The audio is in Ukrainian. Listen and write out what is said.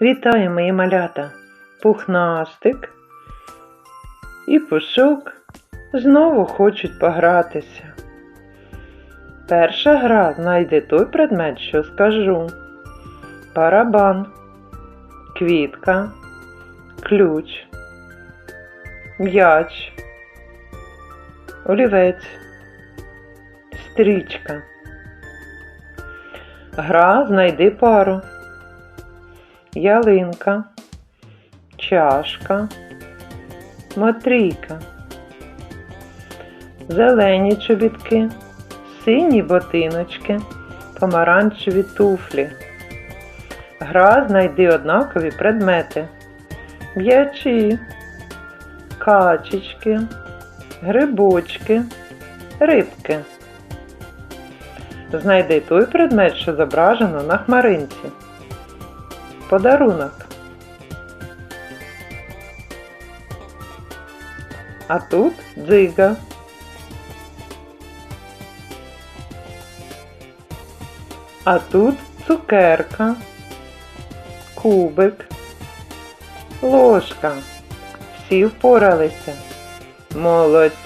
Вітаю, мої малята! Пухнастик і пушок знову хочуть погратися. Перша гра знайде той предмет, що скажу. Барабан, квітка, ключ, м'яч, олівець, стрічка. Гра знайди пару. Ялинка, чашка, матрійка, зелені чобітки, сині ботиночки, помаранчеві туфлі. Гра знайди однакові предмети. М'ячі, качечки, грибочки, рибки. Знайди той предмет, що зображено на хмаринці. Подарунок. А тут дзига. А тут цукерка, кубик, ложка. Всі впоралися. Молодці!